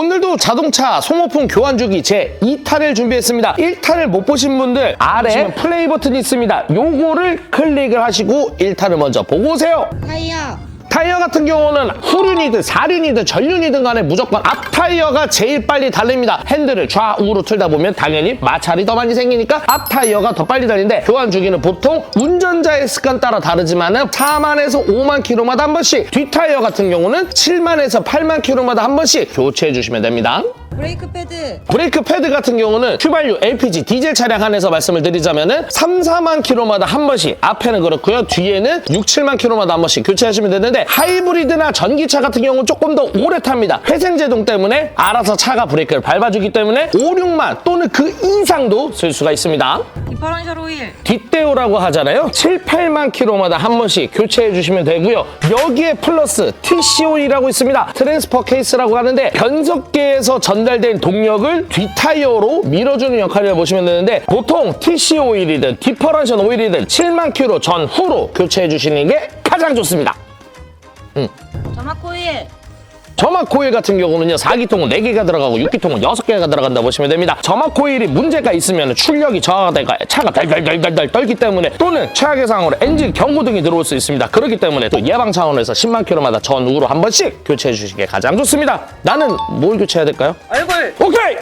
오늘도 자동차 소모품 교환 주기 제 2탄을 준비했습니다. 1탄을 못 보신 분들 아래 플레이 버튼이 있습니다. 요거를 클릭을 하시고 1탄을 먼저 보고 오세요. 타이어 타이어 같은 경우는 후륜이든 사륜이든 전륜이든 간에 무조건 앞 타이어가 제일 빨리 달립니다. 핸들을 좌우로 틀다 보면 당연히 마찰이 더 많이 생기니까 앞 타이어가 더 빨리 달리는데 교환 주기는 보통 운전자의 습관 따라 다르지만은 4만에서 5만 킬로마다 한 번씩 뒷 타이어 같은 경우는 7만에서 8만 킬로마다 한 번씩 교체해 주시면 됩니다. 브레이크 패드 브레이크 패드 같은 경우는 휘발유, LPG, 디젤 차량 안에서 말씀을 드리자면은 3, 4만 킬로마다 한 번씩 앞에는 그렇고요. 뒤에는 6, 7만 킬로마다 한 번씩 교체하시면 되는데 하이브리드나 전기차 같은 경우는 조금 더 오래 탑니다. 회생제동 때문에 알아서 차가 브레이크를 밟아주기 때문에 5, 6만 또는 그 이상도 쓸 수가 있습니다. 디퍼런셜 오일 뒷대오라고 하잖아요. 7, 8만 킬로마다 한 번씩 교체해 주시면 되고요. 여기에 플러스 TCO이라고 있습니다. 트랜스퍼 케이스라고 하는데 변속계에서 전달 된 동력을 뒷타이어로 밀어주는 역할을 보시면 되는데 보통 TCO일이든 디퍼런션 오일이든 7만 킬로 전후로 교체해 주시는 게 가장 좋습니다. 점막 코일 점막 코일 같은 경우는요 4기통은 4개가 들어가고 6기통은 6개가 들어간다 보시면 됩니다. 점막 코일이 문제가 있으면 출력이 저하가 되가 차가 덜덜덜덜 떨기 때문에 또는 최악의 상황으로 엔진 경고등이 들어올 수 있습니다. 그렇기 때문에 또 예방 차원에서 10만 킬로마다 전후로 한 번씩 교체해 주시는 게 가장 좋습니다. 나는 뭘 교체해야 될까요? 얼굴! 오케이